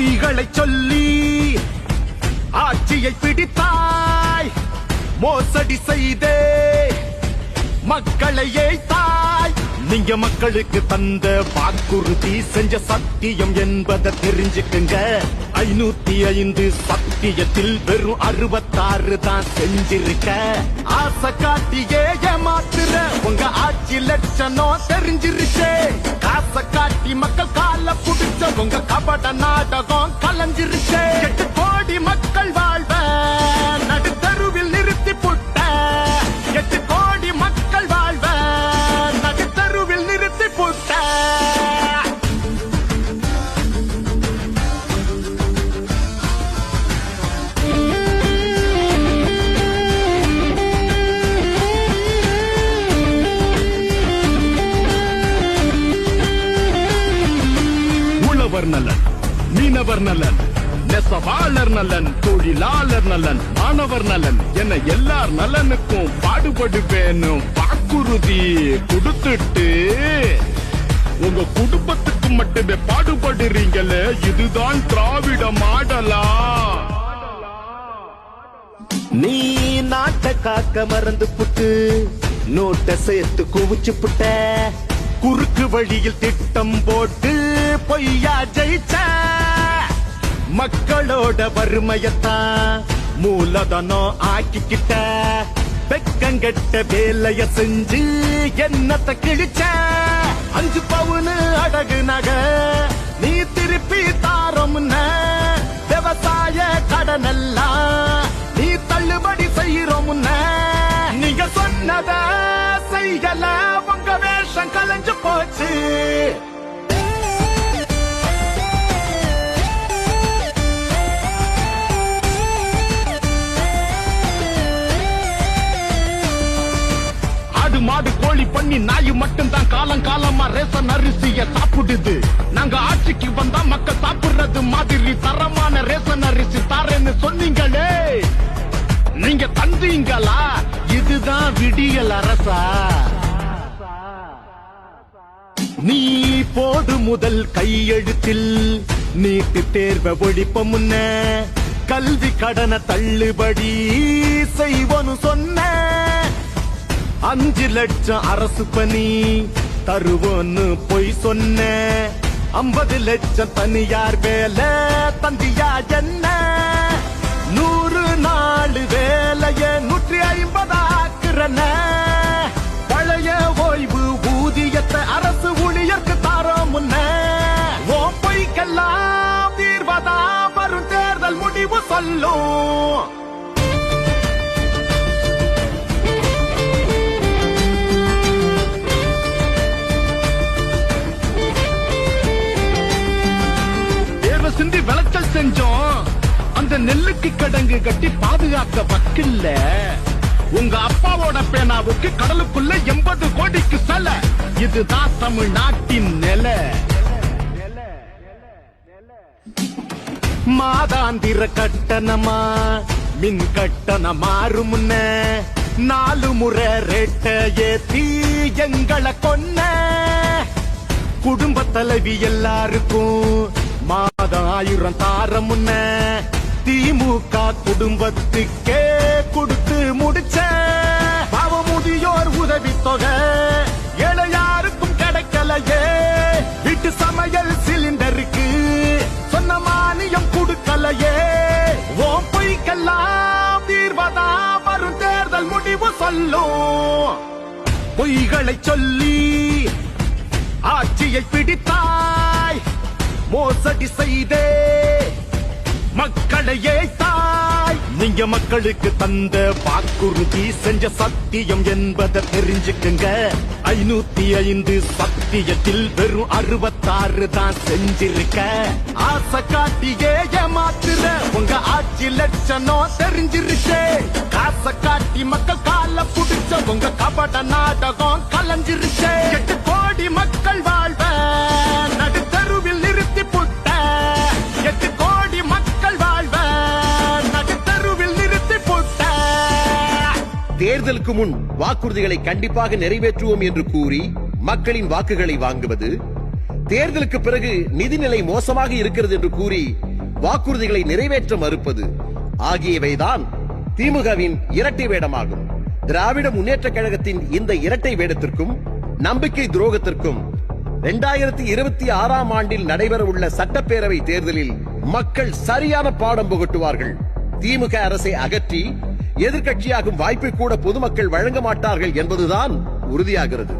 பொய்களை சொல்லி ஆட்சியை பிடித்தாய் மோசடி செய்தே மக்களை ஏய்த்தாய். நீங்க மக்களுக்கு தந்த வாக்குறுதி செஞ்ச சத்தியம் என்பதை தெரிஞ்சுக்குங்க. ஐநூத்தி ஐந்து சத்தியத்தில் வெறும் அறுபத்தாறு தான் செஞ்சிருக்க. ஆசை காட்டியே ஏமாத்துற உங்க ஆட்சி லட்சணம் தெரிஞ்சிருச்சே. காசை காட்டி மக்கள் கால புடிச்ச உங்க கபட நாடகம் கலைஞ்சிருச்சே. எட்டு கோடி மக்கள் வாழ்வ நடுத்தருவில் நிறுத்தி புட்ட. எட்டு கோடி மக்கள் வாழ்வ நடுத்தருவில் நிறுத்தி புட்ட. உழவர் நலன். மாணவர் நலன் நெசவாளர் நலன் தொழிலாளர் நலன் மாணவர் நலன் என எல்லார் நலனுக்கும் பாடுபடுவேன்னு வாக்குறுதி கொடுத்துட்டு உங்க குடும்பத்துக்கு மட்டுமே பாடுபடுறீங்களே இதுதான் திராவிட மாடலா? நீ நாட்டை காக்க மறந்து புட்டு நோட்டை சேர்த்து குவிச்சு புட்ட. குறுக்கு வழியில் திட்டம் போட்டு பொய்யா ஜெயிச்ச. மக்களோட வறுமையத்தான் மூலதனம் ஆக்கிக்கிட்ட வெக்கங்கெட்ட வேலைய செஞ்சு என்னத்தை கிழிச்ச? அஞ்சு பவுனு அடகு நகை நீ திருப்பி தாரோம்ன. விவசாய கடனெல்லாம் நீ தள்ளுபடி செய்யறோம் நீங்க சொன்னத செய்யல உங்க வேஷம் கலைஞ்சு போச்சு. ஆடு மாடு கோழி பண்ணி நாய் மட்டும் தான் காலம் காலமா ரேசன் அரிசிய சாப்பிடுது. நாங்க ஆட்சிக்கு வந்தா மக்கள் சாப்பிடுறது மாதிரி தரமான ரேசன் அரிசி தாரேன்னு சொன்னீங்களே. நீங்க தந்தீங்களா? இதுதான் விடியல் அரசா. நீ போடு முதல் கையெழுத்தில். நீட்டு தேர்வை ஒழிப்ப முன்ன. கல்வி கடனை தள்ளுபடி செய்வோன்னு சொன்ன. அஞ்சு லட்சம் அரசு பணி தருவோன்னு பொய் சொன்ன. ஐம்பது லட்சம் தனியார் வேலை தந்தியா என்ன? நூறு நாலு வேலைய நூற்றி ஐம்பதாக்குறன. பழைய ஓய்வு ஊதியத்தை அரசு ஊழியர்க்கு தாரோம் முன்ன. ஓ பொய்க்கெல்லாம் தீர்வதா? வரும் தேர்தல் முடிவு சொல்லும். தேர்வு சிந்தி விளைச்சல் செஞ்சோம். அந்த நெல்லுக்கு கிடங்கு கட்டி பாதுகாக்க வக்கில்ல. உங்க அப்பாவோட பேனாவுக்கு கடலுக்குள்ள எண்பது கோடிக்கு சல இதுதான் தமிழ்நாட்டின் நில. மாதாந்திர கட்டணமா? மின் கட்டணம் மாறும் முன்ன நாலு முறை ரேட்ட ஏத்தி எங்களை கொன்ன. குடும்ப தலைவி எல்லாருக்கும் மாதம் ஆயிரம் தார முன்ன திமுக குடும்பத்துக்கே கொடுத்து முடிச்ச பாவ முதியோர் உதவி தொகை ஏழையாருக்கும் கிடைக்கலையே. வீட்டு சமையல் சிலிண்டருக்கு சொன்ன மானியம் கொடுக்கலையே. ஓம் பொய்க்கெல்லாம் தீர்வதா? வரும் தேர்தல் முடிவு சொல்லும். பொய்களை சொல்லி ஆட்சியை பிடித்தார் மோசடி செய்தே. மக்களையே தாய் நீங்க மக்களுக்கு தந்த வாக்குறுதி செஞ்ச சத்தியம் என்பதை தெரிஞ்சுக்குங்க. ஐநூத்தி ஐந்து சத்தியத்தில் வெறும் அறுபத்தாறு தான் செஞ்சிருக்க. ஆசை காட்டியே ஏமாத்துற உங்க ஆட்சி லட்சணம் தெரிஞ்சிருச்சே. காசை காட்டி மக்கள் கால புடிச்ச உங்க கபட நாடகம் கலைஞ்சிருச்சே. தேர்தலுக்கு முன் வாக்குறுதிகளை கண்டிப்பாக நிறைவேற்றுவோம் என்று கூறி மக்களின் வாக்குகளை வாங்குவது தேர்தலுக்கு பிறகு நிதிநிலை மோசமாக இருக்கிறது என்று கூறி வாக்குறுதிகளை நிறைவேற்ற மறுப்பது ஆகியவைதான் திமுகவின் இரட்டை வேடமாகும். திராவிட முன்னேற்ற கழகத்தின் இந்த இரட்டை வேடத்திற்கும் நம்பிக்கை துரோகத்திற்கும் இரண்டாயிரத்தி இருபத்தி ஆறாம் ஆண்டில் நடைபெறவுள்ள சட்டப்பேரவை தேர்தலில் மக்கள் சரியான பாடம் புகட்டுவார்கள். திமுக அரசை அகற்றி எதிர்க்கட்சியாகும் வாய்ப்பை கூட பொதுமக்கள் வழங்க மாட்டார்கள் என்பதுதான் உறுதியாகிறது.